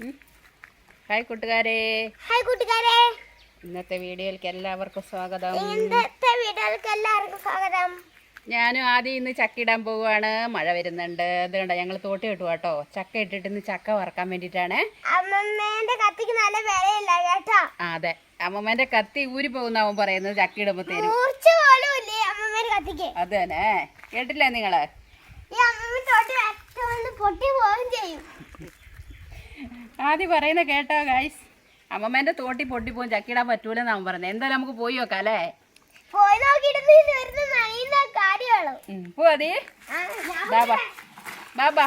Hi കൂട്ടുകാരെ. Hi കൂട്ടുകാരെ. ഇന്നത്തെ വീഡിയോയിലേക്ക് എല്ലാവർക്കും സ്വാഗതം. ഇന്നത്തെ വീഡിയോയിലേക്ക് എല്ലാവർക്കും സ്വാഗതം. ഞാനും ആദ്യം ഇന്ന് ചക്ക ഇടാൻ പോവുകയാണ്. മഴ വരുന്നുണ്ട്. അതുകൊണ്ട് ഞങ്ങൾ തോട്ടി ഇട്ടു കേട്ടോ. ചക്ക ഇട്ടിട്ട് ഇന്ന് ചക്ക വറക്കാൻ വേണ്ടിയിട്ടാണ്. അമ്മമ്മേന്റെ കത്തിക്ക് നല്ല വിലയില്ല കേട്ടോ. അതെ. അമ്മമ്മേന്റെ കത്തി ഊരി പോകുന്ന അവൻ പറയുന്നത് ചക്ക ഇടുമ്പോഴത്തേനും അതെ കേട്ടില്ലേ നിങ്ങൾ? ഈ അമ്മമ്മ തൊട്ട് ആദ്യം പറയുന്ന കേട്ടോ ഗൈസ് അമ്മമ്മേന്റെ തോട്ടി പൊട്ടിപ്പോവും പോകും ചക്കിടാൻ പറ്റൂലെന്ന് അവൻ പറഞ്ഞത് എന്തായാലും നമുക്ക് പോയി നോക്കാം അല്ലേ? പോയി നോക്കിയിട്ട് നീ വരുന്ന നനയുന്ന കാര്യമുള്ളൂ ഉം. പോവാ അതേ ആ, ഞാൻ ബാബാ ബാബാ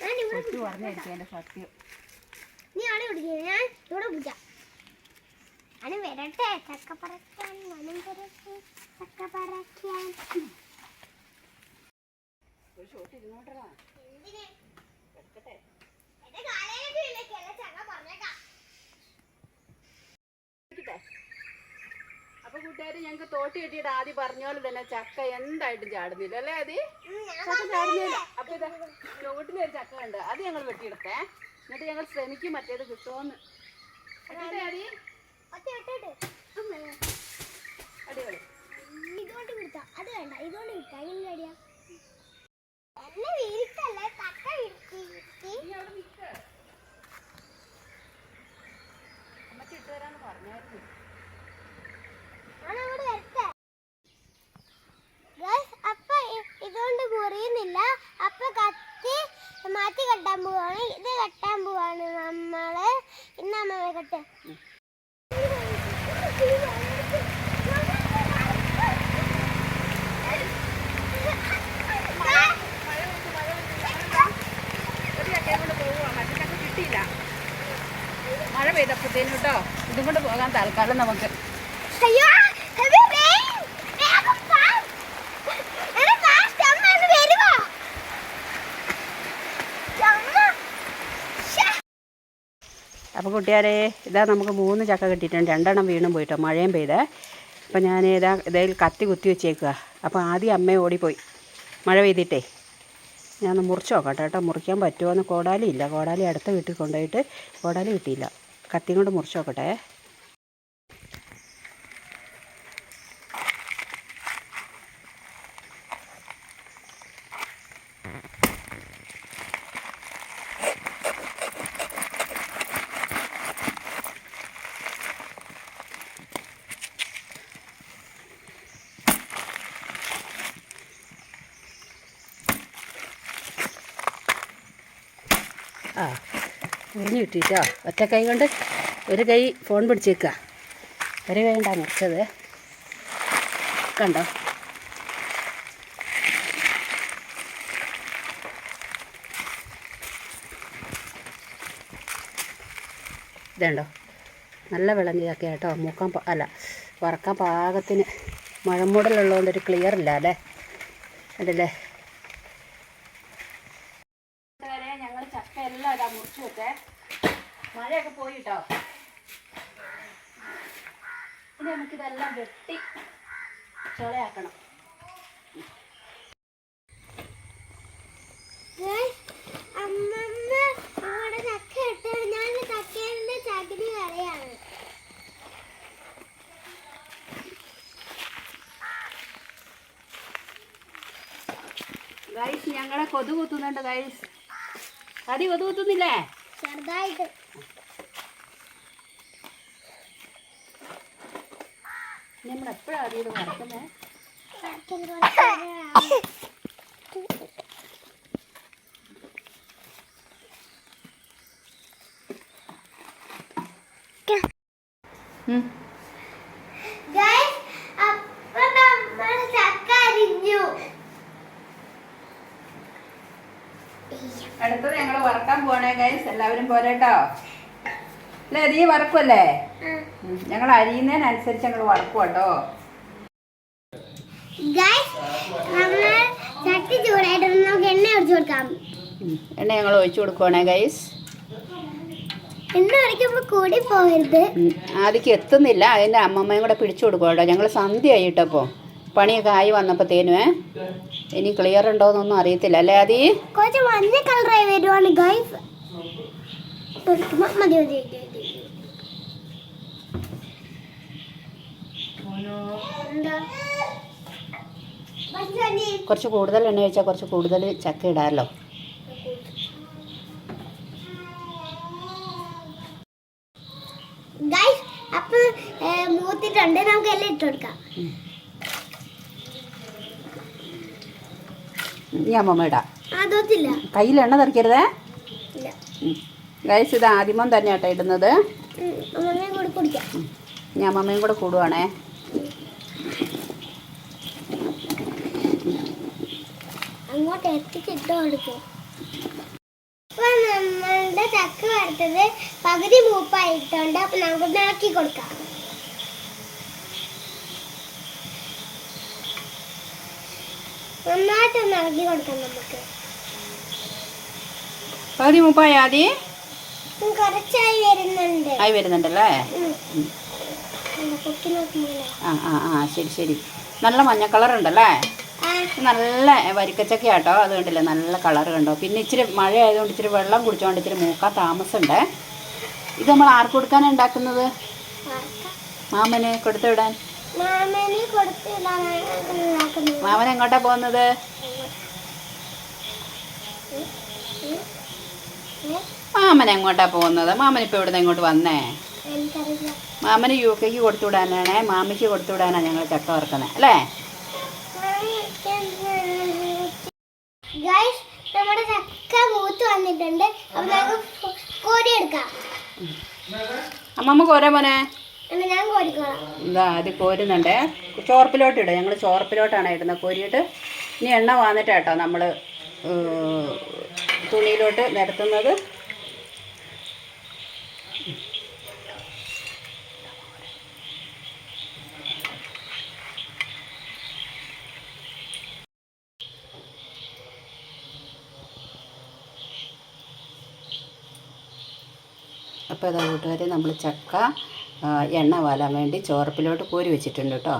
ഞാൻ ഇവിടെ കൊച്ചു പറഞ്ഞായിരിക്കും എന്റെ സത്യം. നീ പിടിക്കുക ഞാൻ ഇവിടെ പിടിക്കാം. ഞാൻ വരട്ടെ ചക്ക പറിക്കാൻ മനം പറിക്കാൻ ചക്ക പറിക്കാൻ. ഒരു ഷോട്ട് ഇരുന്നോട്ടറാ എന്തിന്? എന്റെ കാലേലൊക്കെ ഇല്ലേ, കിള ചക്ക പറഞ്ഞേക്കാം. അപ്പൊ കൂട്ടുകാര് ഞങ്ങക്ക് തോട്ടി കെട്ടിയിട്ട് ആദ്യം പറഞ്ഞ പോലെ തന്നെ ചക്ക എന്തായിട്ടും ചാടുന്നില്ല. അല്ലേ അത് ചക്ക ചാടുന്നില്ല. അപ്പൊ ഇതാ ഒരു ചക്ക ഉണ്ട് അത് ഞങ്ങൾ വെട്ടിയെടുത്തേ. എന്നിട്ട് ഞങ്ങൾ ശ്രമിക്കും മറ്റേത് കിട്ടുമോന്ന്. അടിപൊളി. ഇതുകൊണ്ട് കിട്ടാം അത് വേണ്ട. ഇതുകൊണ്ട് കിട്ടാം അടിയാ. എന്നെ വീഴ്ത്തല്ലേ, ചക്ക വീഴ്ത്തി, വീഴ്ത്തി. നീ അവിടെ നിൽക്ക് അമ്മച്ചി ഇട്ട് തരാന്ന് പറഞ്ഞായിരുന്നു ഞാൻ അങ്ങോട്ട് വരട്ടെ. Guys, അപ്പൊ ഇ- ഇതുകൊണ്ട് മുറിയുന്നില്ല അപ്പൊ കത്തി മാറ്റി കെട്ടാൻ പോവാണ് ഇത് കെട്ടാൻ പോവാണ് നമ്മൾ ഇന്ന് അമ്മ കെട്ടെ ഒരു ചക്കയും കൊണ്ട് പോവുക മറ്റേ ചക്ക കിട്ടിയില്ല മഴ പെയ്തപ്പോഴത്തേനും കേട്ടോ ഇതും കൊണ്ട് പോകാൻ തൽക്കാലം നമുക്ക് അപ്പോൾ കൂട്ടുകാരെ ഇതാ നമുക്ക് മൂന്ന് ചക്ക കിട്ടിയിട്ടുണ്ട്. രണ്ടെണ്ണം വീണും പോയിട്ടോ മഴയും പെയ്തേ. അപ്പോൾ ഞാൻ ഇതാ ഇതേൽ കത്തി കുത്തി വെച്ചേക്കുക അപ്പോൾ ആദ്യം അമ്മ ഓടിപ്പോയി. മഴ പെയ്തിട്ടേ. ഞാൻ മുറിച്ച് നോക്കട്ടെ കേട്ടോ മുറിക്കാൻ പറ്റുമോ എന്ന്. കോടാലി ഇല്ല. കോടാലി അടുത്ത വീട്ടിൽ കൊണ്ടുപോയിട്ട് കോടാലി കിട്ടിയില്ല. കത്തി കൊണ്ട് മുറിച്ച് നോക്കട്ടെ. മുറിഞ്ഞ് കിട്ടിയിട്ടോ ഒറ്റ കൈ കൊണ്ട് ഒരു കൈ ഫോൺ പിടിച്ചേക്കുക. ഒരു കൈ കൊണ്ടാണ് മുറിച്ചത്. കണ്ടോ? ഇതുണ്ടോ? നല്ല വിളഞ്ഞതൊക്കെ കേട്ടോ മൂക്കാൻ അല്ല വറക്കാൻ പാകത്തിന് മഴമൂടലുള്ളതുകൊണ്ട് ഒരു ക്ലിയർ ഇല്ല അല്ലേ? അതല്ലേ ഞങ്ങൾ ചക്ക എല്ലാം ഇതാ മുറിച്ചു വെച്ചേ മഴയൊക്കെ പോയി കേട്ടോ ഇനി നമുക്കിതെല്ലാം വെട്ടി ചുളയാക്കണം. ഗൈസ് ഞങ്ങളെ കൊതു കുത്തുന്നുണ്ട് ഗൈസ് അടി കൊതു കുത്തുന്നില്ലേ? ചെറുതായിട്ട്. നമ്മൾ എപ്പോഴാണ് അടി ഇത് വറക്കുന്നത് അടുത്തത് ഞങ്ങൾ വറക്കാൻ പോണേ ഗൈസ് എല്ലാവരും പോരട്ടോ. അല്ലേ നീ വറക്കുമല്ലേ ഞങ്ങൾ അരിയുന്നതിനനുസരിച്ച് ഞങ്ങൾ വറക്കും കേട്ടോ. ചട്ടി ചൂടായിട്ട് നമുക്ക് എണ്ണ ഒഴിച്ചു കൊടുക്കാം. എണ്ണ ഞങ്ങൾ ഒഴിച്ചു കൊടുക്കുവാണേ ഗൈസ് എണ്ണ ഒഴിക്കുമ്പോൾ കൂടി പോകരുത്. ആദ്യക്ക് എത്തുന്നില്ല അതിന്റെ അമ്മമ്മയും കൂടെ പിടിച്ചു കൊടുക്കും കേട്ടോ. ഞങ്ങൾ സന്ധ്യ ആയിട്ടപ്പോൾ പണിയൊക്കെ ആയി വന്നപ്പോഴത്തേനുവേ ഇനി ക്ലിയർ ഉണ്ടോന്നൊന്നും അറിയത്തില്ല. അല്ലേ അതി കുറച്ച് മഞ്ഞ കളറായി വരുവാണ് ഗൈസ് മതി മതി മതി മതി. എന്താ മഞ്ഞ കുറച്ച് കൂടുതൽ എണ്ണ ഒഴിച്ചാൽ കുറച്ച് കൂടുതൽ ചക്ക ഇടാമല്ലോ അപ്പൊ മൂത്തിട്ടുണ്ട്. നമുക്ക് എല്ലാം ഇട്ട് കൊടുക്കാം. ഇനി അമ്മമ്മ ഇടാം. കയ്യിൽ എണ്ണ തെറിക്കരുതേ ഗൈസ് ഇത് ആദ്യമം തന്നെ കേട്ടോ ഇടുന്നത് ഞാൻ അമ്മമ്മയും കൂടെ കൂടുവാണേ. അങ്ങോട്ട് എത്തിച്ചിട്ട് കൊടുക്കും അപ്പൊ നമ്മളുടെ ചക്ക വറുത്തത് പകുതി മൂപ്പായിട്ടുണ്ട്. അപ്പൊ നമുക്ക് ഇളക്കി കൊടുക്കാം. നന്നായിട്ടൊന്ന് ഇളക്കി കൊടുക്കാം നമുക്ക്. പകുതി മൂപ്പായി കുറച്ചായി വരുന്നുണ്ട്. ആയി വരുന്നുണ്ടല്ലേ? ആ ആ ആ ശരി ശരി. നല്ല മഞ്ഞ കളർ ഉണ്ടല്ലേ നല്ല വരിക്കച്ചക്ക കേട്ടോ അത് കണ്ടില്ലേ? നല്ല കളർ കണ്ടോ? പിന്നെ ഇച്ചിരി മഴ ആയതുകൊണ്ട് ഇച്ചിരി വെള്ളം കുടിച്ചുകൊണ്ട് ഇച്ചിരി മൂക്കാൻ താമസമുണ്ട്. ഇത് നമ്മൾ ആർക്ക് കൊടുക്കാനാണ് ഉണ്ടാക്കുന്നത്. മാമന് കൊടുത്തു വിടാൻ. മാമൻ എങ്ങോട്ടാ പോകുന്നത്? മാമൻ എങ്ങോട്ടാ പോകുന്നത്? മാമൻ ഇപ്പൊ ഇവിടുന്ന് ഇങ്ങോട്ട് വന്നേ? മാമന് യു കെക്ക് കൊടുത്തു വിടാനാണേ മാമിക്ക് കൊടുത്തു വിടാനാണ് ഞങ്ങൾ ചക്ക വറുക്കുന്നത് അല്ലേ ഗൈസ് നമ്മുടെ ചക്ക മൂത്ത് വന്നിട്ടുണ്ട്. അപ്പൊ നമുക്ക് കോരി എടുക്കാം. അമ്മമ്മ കോരാ മോനെ ഞാൻ കോരിക്കോളാം. ഇതാ അത് കോരുന്നുണ്ട്? ചോർപ്പിലോട്ട് ഇടും. ഞങ്ങൾ ചോർപ്പിലോട്ടാണ് ഇടുന്നത്. കോരിയിട്ട് ഇനി എണ്ണ വന്നിട്ടാട്ടോ നമ്മൾ തുണിയിലോട്ട് നിരത്തുന്നത്. അപ്പോൾ കൂട്ടുകാരെ നമ്മൾ ചക്ക എണ്ണ വാലാൻ വേണ്ടി ചോർപ്പിലോട്ട് കോരി വെച്ചിട്ടുണ്ട് കേട്ടോ.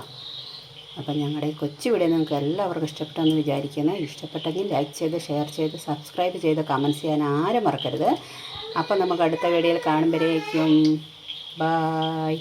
അപ്പം ഞങ്ങളുടെ ഈ കൊച്ചു വീഡിയോ നിങ്ങൾക്ക് എല്ലാവർക്കും ഇഷ്ടപ്പെട്ടെന്ന് വിചാരിക്കുന്നു. ഇഷ്ടപ്പെട്ടെങ്കിൽ ലൈക്ക് ചെയ്ത് ഷെയർ ചെയ്ത് സബ്സ്ക്രൈബ് ചെയ്ത് കമന്റ് ചെയ്യാൻ ആരും മറക്കരുത്. അപ്പം നമുക്ക് അടുത്ത വീഡിയോയിൽ കാണുമ്പോഴേക്കും. ബായ്.